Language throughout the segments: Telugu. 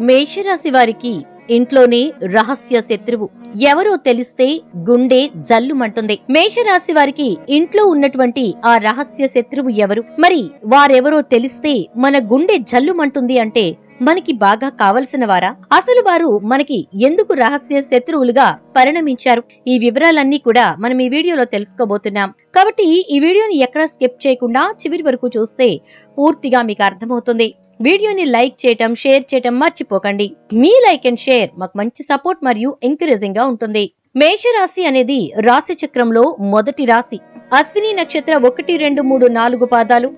మేషరాశి వారికి ఇంట్లోనే రహస్య శత్రువు. ఎవరో తెలిస్తే గుండె జల్లుమంటుంది. మేషరాశి వారికి ఇంట్లో ఉన్నటువంటి ఆ రహస్య శత్రువు ఎవరు? మరి వారెవరో తెలిస్తే మన గుండె జల్లుమంటుంది అంటే మనకి బాగా కావలసిన వారా అసలు వారు మనకి ఎందుకు రహస్య శత్రువులుగా పరిణమించారు? ఈ వివరాలన్నీ కూడా మనం ఈ వీడియోలో తెలుసుకోబోతున్నాం. కాబట్టి ఈ వీడియోని ఎక్కడా స్కిప్ చేయకుండా చివరి వరకు చూస్తే పూర్తిగా మీకు అర్థమవుతుంది. వీడియోని లైక్ చేయటం షేర్ చేయటం మర్చిపోకండి. మీ లైక్ అండ్ షేర్ మాకు మంచి సపోర్ట్ మరియు ఎంకరేజింగ్గా ఉంటుంది. మేషరాశి అనేది రాశి చక్రంలో మొదటి రాశి. అశ్విని నక్షత్ర ఒకటి రెండు మూడు నాలుగు పాదాలు.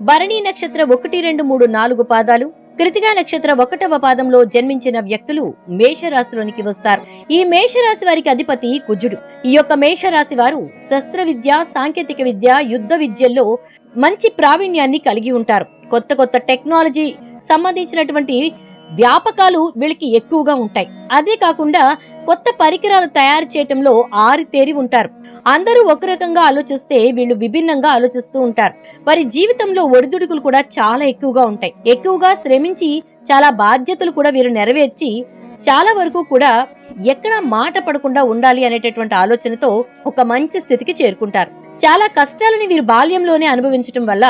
భరణి నక్షత్ర ఒకటి రెండు మూడు నాలుగు పాదాలు. కృతిగా నక్షత్ర ఒకటవ పాదంలో జన్మించిన వ్యక్తులు మేషరాశిలోనికి వస్తారు. ఈ మేషరాశి వారికి అధిపతి కుజుడు. ఈ యొక్క మేషరాశి వారు శస్త్ర విద్య సాంకేతిక విద్య యుద్ధ విద్యల్లో మంచి ప్రావీణ్యాన్ని కలిగి ఉంటారు. కొత్త కొత్త టెక్నాలజీ సంబంధించినటువంటి వ్యాపకాలు వీళ్ళకి ఎక్కువగా ఉంటాయి. అదే కాకుండా కొత్త పరికరాలు తయారు చేయటంలో ఆరితేరి ఉంటారు. అందరూ ఒక రకంగా ఆలోచిస్తే వీళ్ళు విభిన్నంగా ఆలోచిస్తూ ఉంటారు. వారి జీవితంలో ఒడిదుడుకులు కూడా చాలా ఎక్కువగా ఉంటాయి. ఎక్కువగా శ్రమించి చాలా బాధ్యతలు కూడా వీరు నెరవేర్చి చాలా వరకు కూడా ఎక్కడ మాట పడకుండా ఉండాలి అనేటటువంటి ఆలోచనతో ఒక మంచి స్థితికి చేరుకుంటారు. చాలా కష్టాలని వీరు బాల్యంలోనే అనుభవించటం వల్ల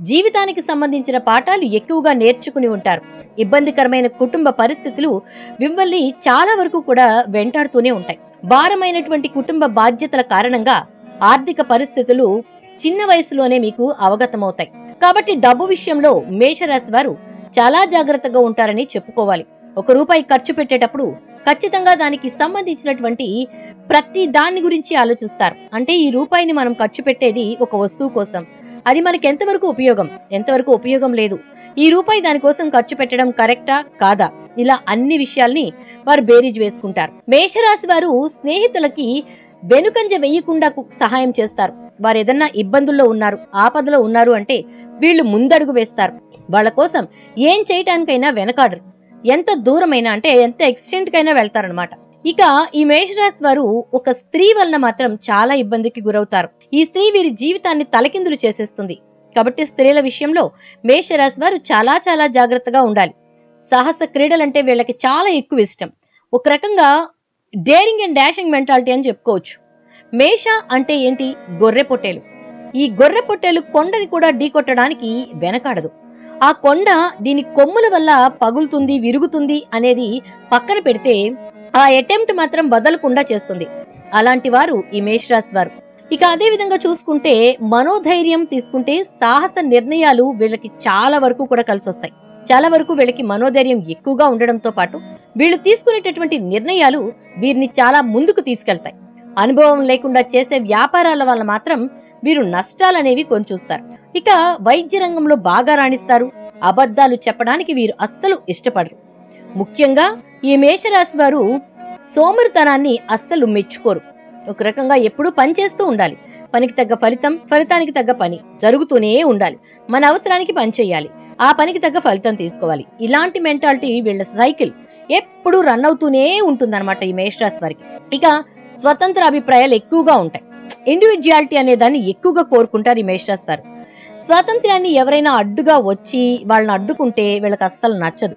జీవితానికి సంబంధించిన పాఠాలు ఎక్కువగా నేర్చుకుని ఉంటారు. ఇబ్బందికరమైన కుటుంబ పరిస్థితులు మిమ్మల్ని చాలా వరకు కూడా వెంటాడుతూనే ఉంటాయి. భారమైనటువంటి కుటుంబ బాధ్యతల కారణంగా ఆర్థిక పరిస్థితులు చిన్న వయసులోనే మీకు అవగతమవుతాయి. కాబట్టి డబ్బు విషయంలో మేషరాశి వారు చాలా జాగ్రత్తగా ఉంటారని చెప్పుకోవాలి. ఒక రూపాయి ఖర్చు పెట్టేటప్పుడు ఖచ్చితంగా దానికి సంబంధించినటువంటి ప్రతి దాని గురించి ఆలోచిస్తారు. అంటే ఈ రూపాయిని మనం ఖర్చు పెట్టేది ఒక వస్తువు కోసం. అది మనకి ఎంతవరకు ఉపయోగం? ఎంతవరకు ఉపయోగం లేదు. ఈ రూపాయి దానికోసం ఖర్చు పెట్టడం కరెక్టా? కాదా? ఇలా అన్ని విషయాల్ని వారు బేరీజ్ వేసుకుంటారు. మేషరాశి వారు స్నేహితులకి వెనుకంజ వేయకుండా సహాయం చేస్తారు. వారు ఏదన్నా ఇబ్బందుల్లో ఉన్నారు ఆపదలో ఉన్నారు అంటే వీళ్ళు ముందడుగు వేస్తారు. వాళ్ళ కోసం ఏం చేయటానికైనా వెనకాడరు. ఎంత దూరమైనా అంటే ఎంత ఎక్స్టెంట్ కైనా వెళ్తారనమాట ఇక ఈ మేషరాశి వారు ఒక స్త్రీ వలన మాత్రం చాలా ఇబ్బందికి గురవుతారు. ఈ స్త్రీ వీరి జీవితాన్ని తలకిందులు చేసేస్తుంది. కాబట్టి స్త్రీల విషయంలో మేషరాశి వారు చాలా చాలా జాగ్రత్తగా ఉండాలి. సాహస క్రీడలంటే వీళ్ళకి చాలా ఎక్కువ ఇష్టం. ఒక రకంగా డేరింగ్ అండ్ డాషింగ్ మెంటాలిటీ అని చెప్పుకోవచ్చు. మేష అంటే ఏంటి? గొర్రె పొట్టేలు. ఈ గొర్రె పొట్టేలు కొండని కూడా ఢీకొట్టడానికి వెనకాడదు. ఆ కొండ దీని కొమ్ముల వల్ల పగులుతుంది విరుగుతుంది అనేది పక్కన పెడితే ఆ అటెంప్ట్ మాత్రం వదలకుండా చేస్తుంది. అలాంటి వారు ఈ మేషరాశి వారు. ఇక అదే విధంగా చూసుకుంటే మనోధైర్యం తీసుకుంటే సాహస నిర్ణయాలు వీళ్ళకి చాలా వరకు కూడా కలిసి వస్తాయి. చాలా వరకు వీళ్ళకి మనోధైర్యం ఎక్కువగా ఉండడంతో పాటు వీళ్ళు తీసుకునేటటువంటి నిర్ణయాలు వీరిని చాలా ముందుకు తీసుకెళ్తాయి. అనుభవం లేకుండా చేసే వ్యాపారాల వల్ల మాత్రం వీరు నష్టాలనేవి కొంచూస్తారు. ఇక వైద్య రంగంలో బాగా రాణిస్తారు. అబద్ధాలు చెప్పడానికి వీరు అస్సలు ఇష్టపడరు. ముఖ్యంగా ఈ మేషరాశి వారు సోమరితనాన్ని అస్సలు మెచ్చుకోరు. ఒక రకంగా ఎప్పుడూ పని చేస్తూ ఉండాలి. పనికి తగ్గ ఫలితం ఫలితానికి తగ్గ పని జరుగుతూనే ఉండాలి. మన అవసరానికి పని చేయాలి. ఆ పనికి తగ్గ ఫలితం తీసుకోవాలి. ఇలాంటి మెంటాలిటీ వీళ్ళ సైకిల్ ఎప్పుడూ రన్ అవుతూనే ఉంటుందన్నమాట ఈ మేషరాశి వారికి. ఇక స్వతంత్ర అభిప్రాయాలు ఎక్కువగా ఉంటాయి. ఇండివిజువాలిటీ అనే దాన్ని ఎక్కువగా కోరుకుంటారు ఈ మేషరాశి వారు. స్వాతంత్ర్యాన్ని ఎవరైనా అడ్డుగా వచ్చి వాళ్ళని అడ్డుకుంటే వీళ్ళకి అస్సలు నచ్చదు.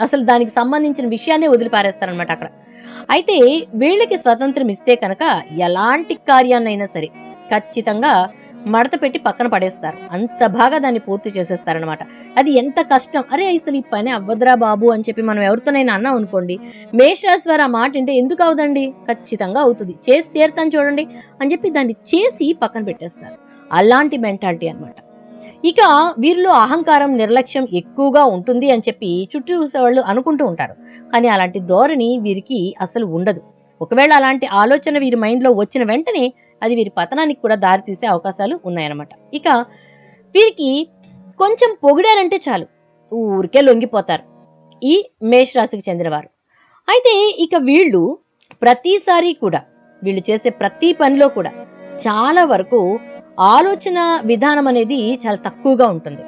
అసలు దానికి సంబంధించిన విషయాన్నే వదిలిపారేస్తారనమాట అక్కడ. అయితే వీళ్ళకి స్వాతంత్రం ఇస్తే కనుక ఎలాంటి కార్యాన్నైనా సరే ఖచ్చితంగా మడత పెట్టి పక్కన పడేస్తారు. అంత బాగా దాన్ని పూర్తి చేసేస్తారనమాట అది ఎంత కష్టం. అరే అసలు ఈ పని అవ్వదురా బాబు అని చెప్పి మనం ఎవరితోనైనా అన్నాం అనుకోండి మేషరాశి ఆ మాట అంటే ఎందుకు అవదండి? ఖచ్చితంగా అవుతుంది. చేసి తీరుతాను చూడండి అని చెప్పి దాన్ని చేసి పక్కన పెట్టేస్తారు. అలాంటి మెంటాలిటీ అనమాట ఇక వీరిలో అహంకారం నిర్లక్ష్యం ఎక్కువగా ఉంటుంది అని చెప్పి చుట్టూ చూసేవాళ్ళు అనుకుంటూ ఉంటారు. కానీ అలాంటి ధోరణి వీరికి అసలు ఉండదు. ఒకవేళ అలాంటి ఆలోచన వీరి మైండ్లో వచ్చిన వెంటనే అది వీరి పతనానికి కూడా దారితీసే అవకాశాలు ఉన్నాయన్నమాట. ఇక వీరికి కొంచెం పొగిడారంటే చాలు. ఊరికే లొంగిపోతారు. ఈ మేషరాశికి చెందినవారు. అయితే ఇక వీళ్ళు ప్రతిసారి కూడా వీళ్ళు చేసే ప్రతి పనిలో కూడా చాలా వరకు ఆలోచన విధానం అనేది చాలా తక్కువగా ఉంటుంది.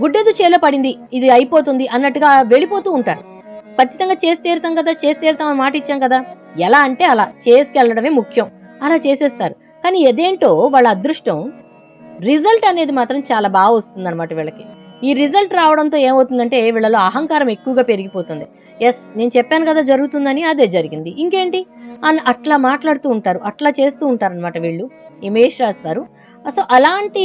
గుడ్డెదు చేలో పడింది ఇది అయిపోతుంది అన్నట్టుగా వెళ్ళిపోతూ ఉంటారు. ఖచ్చితంగా చేసి తీరుతాం కదా చేసి తీరుతాం అని మాట ఇచ్చాం కదా. ఎలా అంటే అలా చేసుకెళ్ళడమే ముఖ్యం. అలా చేసేస్తారు. కానీ ఏదేంటో వాళ్ళ అదృష్టం రిజల్ట్ అనేది మాత్రం చాలా బాగా వస్తుంది అనమాట వీళ్ళకి. ఈ రిజల్ట్ రావడంతో ఏమవుతుందంటే వీళ్ళలో అహంకారం ఎక్కువగా పెరిగిపోతుంది. ఎస్ నేను చెప్పాను కదా జరుగుతుందని అదే జరిగింది. ఇంకేంటి? అని అట్లా మాట్లాడుతూ ఉంటారు. అట్లా చేస్తూ ఉంటారు అనమాట వీళ్ళు ఈ మేషరాశి వారు. సో అలాంటి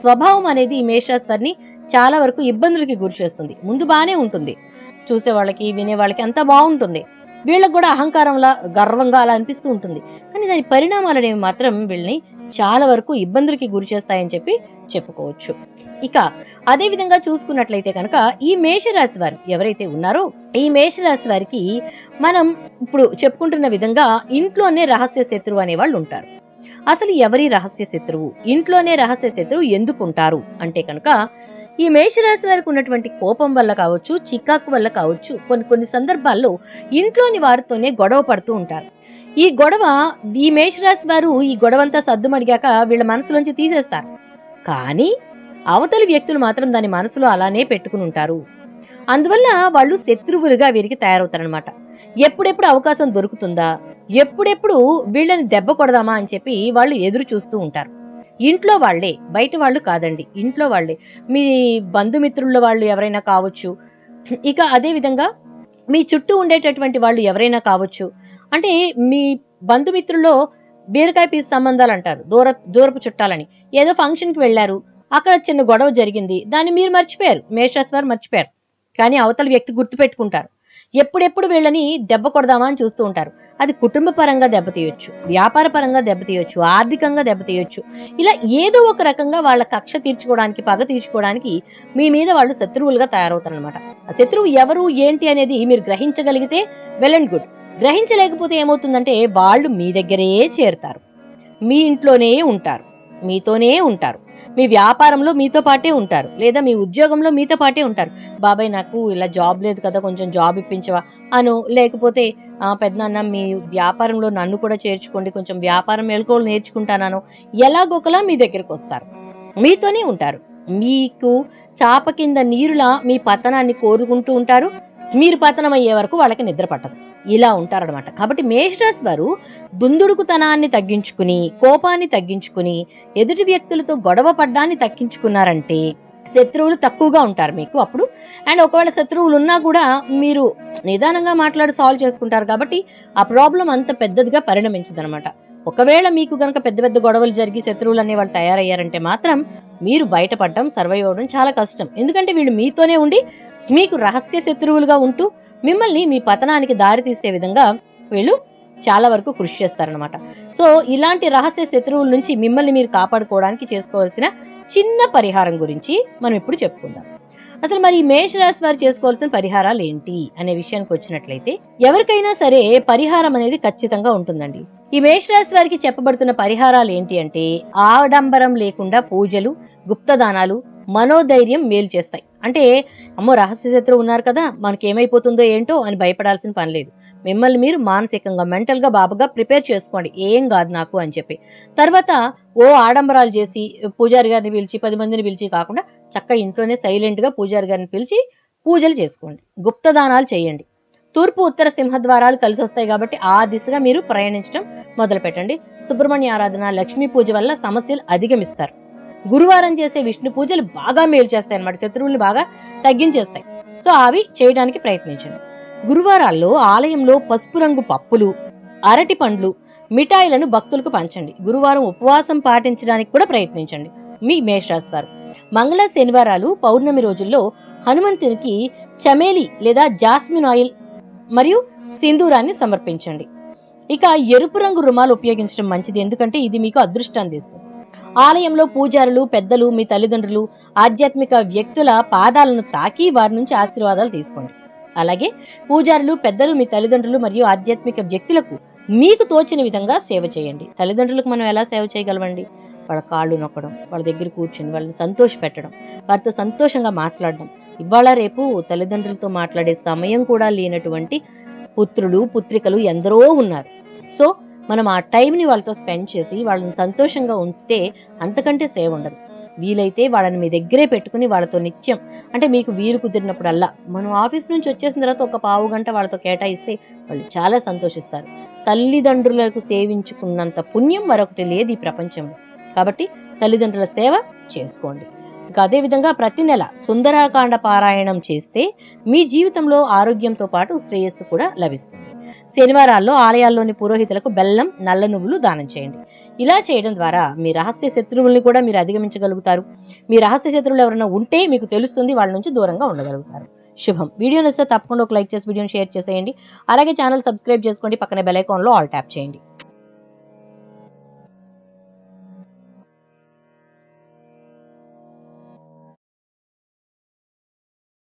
స్వభావం అనేది ఈ మేషరాశి వారిని చాలా వరకు ఇబ్బందులకి గురి చేస్తుంది ముందు బాగానే ఉంటుంది. చూసే వాళ్ళకి వినే వాళ్ళకి అంతా బాగుంటుంది. వీళ్ళకి కూడా అహంకారంలా గర్వంగా అలా అనిపిస్తూ ఉంటుంది. కానీ దాని పరిణామాలు అనేవి మాత్రం వీళ్ళని చాలా వరకు ఇబ్బందులకి గురి చేస్తాయని చెప్పి చెప్పుకోవచ్చు. ఇక అదే విధంగా చూసుకున్నట్లయితే కనుక ఈ మేషరాశి వారు ఎవరైతే ఉన్నారో ఈ మేషరాశి వారికి మనం ఇప్పుడు చెప్పుకుంటున్న విధంగా ఇంట్లోనే రహస్య శత్రువు అనే వాళ్ళు ఉంటారు. అసలు ఎవరి రహస్య శత్రువు? ఇంట్లోనే రహస్య శత్రువు ఎందుకు ఉంటారు? అంటే కనుక ఈ మేషరాశి వారికి ఉన్నటువంటి కోపం వల్ల కావచ్చు చికాకు వల్ల కావచ్చు కొన్ని కొన్ని సందర్భాల్లో ఇంట్లోని వారితోనే గొడవ పడుతూ ఉంటారు. ఈ గొడవ ఈ మేషరాశి వారు ఈ గొడవంతా సద్దుమడిగాక వీళ్ళ మనసులోంచి తీసేస్తారు. కానీ అవతలి వ్యక్తులు మాత్రం దాని మనసులో అలానే పెట్టుకుని ఉంటారు. అందువల్ల వాళ్ళు శత్రువులుగా వీరికి తయారవుతారనమాట ఎప్పుడెప్పుడు అవకాశం దొరుకుతుందా? ఎప్పుడెప్పుడు వీళ్ళని దెబ్బ కొడదామా అని చెప్పి వాళ్ళు ఎదురు చూస్తూ ఉంటారు. ఇంట్లో వాళ్ళే బయట వాళ్ళు కాదండి ఇంట్లో వాళ్ళే. మీ బంధుమిత్రుల వాళ్ళు ఎవరైనా కావచ్చు ఇక అదే విధంగా మీ చుట్టూ ఉండేటటువంటి వాళ్ళు ఎవరైనా కావచ్చు అంటే మీ బంధుమిత్రుల్లో బీరకాయ పీసు సంబంధాలు అంటారు దూర దూరపు చుట్టాలని. ఏదో ఫంక్షన్కి వెళ్ళారు అక్కడ చిన్న గొడవ జరిగింది దాన్ని మీరు మర్చిపోయారు మేషరాశి వారు మర్చిపోయారు. కానీ అవతల వ్యక్తి గుర్తుపెట్టుకుంటారు. ఎప్పుడెప్పుడు వీళ్ళని దెబ్బ కొడదామా అని చూస్తూ ఉంటారు. అది కుటుంబ పరంగా దెబ్బతీయొచ్చు వ్యాపార పరంగా దెబ్బతీయొచ్చు ఆర్థికంగా దెబ్బతీయొచ్చు ఇలా ఏదో ఒక రకంగా వాళ్ళ కక్ష తీర్చుకోవడానికి పగ తీర్చుకోవడానికి మీ మీద వాళ్ళు శత్రువులుగా తయారవుతారనమాట ఆ శత్రువు ఎవరు ఏంటి అనేది మీరు గ్రహించగలిగితే వెల్ అండ్ గుడ్. గ్రహించలేకపోతే ఏమవుతుందంటే వాళ్ళు మీ దగ్గరే చేరుతారు. మీ ఇంట్లోనే ఉంటారు. మీతోనే ఉంటారు. మీ వ్యాపారంలో మీతో పాటే ఉంటారు. లేదా మీ ఉద్యోగంలో మీతో పాటే ఉంటారు. బాబాయ్ నాకు ఇలా జాబ్ లేదు కదా కొంచెం జాబ్ ఇప్పించవా? అను. లేకపోతే "ఆ, పెద్దనాన్న మీ వ్యాపారంలో నన్ను కూడా చేర్చుకోండి. కొంచెం వ్యాపారం మెలకువలు నేర్చుకుంటానను. ఎలాగొకలా మీ దగ్గరకు వస్తారు. మీతోనే ఉంటారు. మీకు చాప కింద నీరులా మీ పతనాన్ని కోరుకుంటూ ఉంటారు. మీరు పతనం అయ్యే వరకు వాళ్ళకి నిద్ర పట్టదు. ఇలా ఉంటారనమాట కాబట్టి మేషరాశి వారు దుందుడుకుతనాన్ని తగ్గించుకుని కోపాన్ని తగ్గించుకుని ఎదుటి వ్యక్తులతో గొడవ పడ్డాన్ని తగ్గించుకున్నారంటే శత్రువులు తక్కువగా ఉంటారు మీకు అప్పుడు. అండ్ ఒకవేళ శత్రువులు ఉన్నా కూడా మీరు నిదానంగా మాట్లాడి సాల్వ్ చేసుకుంటారు కాబట్టి ఆ ప్రాబ్లం అంత పెద్దదిగా పరిణమించదనమాట ఒకవేళ మీకు గనక పెద్ద పెద్ద గొడవలు జరిగి శత్రువులు అనే వాళ్ళు తయారయ్యారంటే మాత్రం మీరు బయటపడడం సర్వైవ్ అవ్వడం చాలా కష్టం. ఎందుకంటే వీళ్ళు మీతోనే ఉండి మీకు రహస్య శత్రువులుగా ఉంటూ మిమ్మల్ని మీ పతనానికి దారి తీసే విధంగా వీళ్ళు చాలా వరకు కృషి చేస్తారనమాట సో ఇలాంటి రహస్య శత్రువుల నుంచి మిమ్మల్ని మీరు కాపాడుకోవడానికి చేసుకోవాల్సిన చిన్న పరిహారం గురించి మనం ఇప్పుడు చెప్పుకుందాం. అసలు మరి ఈ మేషరాశి వారు చేసుకోవాల్సిన పరిహారాలు ఏంటి? అనే విషయానికి వచ్చినట్లయితే ఎవరికైనా సరే పరిహారం అనేది ఖచ్చితంగా ఉంటుందండి. ఈ మేషరాశి వారికి చెప్పబడుతున్న పరిహారాలు ఏంటి అంటే ఆడంబరం లేకుండా పూజలు గుప్తదానాలు మనోధైర్యం మేలు చేస్తాయి. అంటే అమ్మో రహస్య శత్రువు ఉన్నారు కదా మనకి ఏమైపోతుందో ఏంటో అని భయపడాల్సిన పని లేదు. మిమ్మల్ని మీరు మానసికంగా మెంటల్గా బాబుగా ప్రిపేర్ చేసుకోండి. ఏం కాదు నాకు అని చెప్పి. తర్వాత ఓ ఆడంబరాలు చేసి పూజారి గారిని పిలిచి పది మందిని పిలిచి కాకుండా చక్క ఇంట్లోనే సైలెంట్గా పూజారి గారిని పిలిచి పూజలు చేసుకోండి. గుప్తదానాలు చేయండి. తూర్పు ఉత్తర సింహద్వారాలు కలిసి వస్తాయి కాబట్టి ఆ దిశగా మీరు ప్రయాణించడం మొదలు పెట్టండి సుబ్రహ్మణ్య ఆరాధన లక్ష్మీ పూజ వల్ల సమస్యలు అధిగమిస్తారు. గురువారం చేసే విష్ణు పూజలు బాగా మేలు చేస్తాయి అన్నమాట. శత్రువుల్ని బాగా తగ్గించేస్తాయి. సో అవి చేయడానికి ప్రయత్నించండి. గురువారాల్లో ఆలయంలో పసుపు రంగు పప్పులు అరటి పండ్లు మిఠాయిలను భక్తులకు పంచండి. గురువారం ఉపవాసం పాటించడానికి కూడా ప్రయత్నించండి. మీ మేషరాశి వారు. మంగళ శనివారాలు పౌర్ణమి రోజుల్లో హనుమంతునికి చమేలి లేదా జాస్మిన్ ఆయిల్ మరియు సింధూరాన్ని సమర్పించండి. ఇక ఎరుపు రంగు రుమాలు ఉపయోగించడం మంచిది. ఎందుకంటే ఇది మీకు అదృష్టాన్ని ఇస్తుంది ఆలయంలో పూజారులు పెద్దలు మీ తల్లిదండ్రులు ఆధ్యాత్మిక వ్యక్తుల పాదాలను తాకి వారి నుంచి ఆశీర్వాదాలు తీసుకోండి. అలాగే పూజారులు పెద్దలు మీ తల్లిదండ్రులు మరియు ఆధ్యాత్మిక వ్యక్తులకు మీకు తోచిన విధంగా సేవ చేయండి. తల్లిదండ్రులకు మనం ఎలా సేవ చేయగలమండి? వాళ్ళ కాళ్ళు నొక్కడం వాళ్ళ దగ్గర కూర్చుని వాళ్ళని సంతోష పెట్టడం వారితో సంతోషంగా మాట్లాడడం. ఇవాళ రేపు తల్లిదండ్రులతో మాట్లాడే సమయం కూడా లేనటువంటి పుత్రులు పుత్రికలు ఎందరో ఉన్నారు. సో మనం ఆ టైంని వాళ్ళతో స్పెండ్ చేసి వాళ్ళని సంతోషంగా ఉంచితే అంతకంటే సేవ్ ఉండదు. వీలైతే వాళ్ళని మీ దగ్గరే పెట్టుకుని వాళ్ళతో నిత్యం అంటే మీకు వీలు కుదిరినప్పుడల్లా మనం ఆఫీస్ నుంచి వచ్చేసిన తర్వాత ఒక పావు గంట వాళ్ళతో కేటాయిస్తే వాళ్ళు చాలా సంతోషిస్తారు. తల్లిదండ్రులకు సేవించుకున్నంత పుణ్యం మరొకటి లేదు ఈ ప్రపంచంలో. కాబట్టి తల్లిదండ్రుల సేవ చేసుకోండి. ఇంకా అదేవిధంగా ప్రతి నెల సుందరాకాండ పారాయణం చేస్తే మీ జీవితంలో ఆరోగ్యంతో పాటు శ్రేయస్సు కూడా లభిస్తుంది. శనివారాల్లో ఆలయాల్లోని పురోహితులకు బెల్లం నల్ల నువ్వులు దానం చేయండి. ఇలా చేయడం ద్వారా మీ రహస్య శత్రువుల్ని కూడా మీరు అధిగమించగలుగుతారు. మీ రహస్య శత్రువులు ఎవరైనా ఉంటే మీకు తెలుస్తుంది వాళ్ళ నుంచి దూరంగా ఉండగలుగుతారు. శుభం. వీడియో నచ్చితే తప్పకుండా ఒక లైక్ చేసి వీడియోని షేర్ చేసేయండి. అలాగే ఛానల్ సబ్స్క్రైబ్ చేసుకోండి. పక్కన బెల్ ఐకాన్లో ఆల్ ట్యాప్ చేయండి.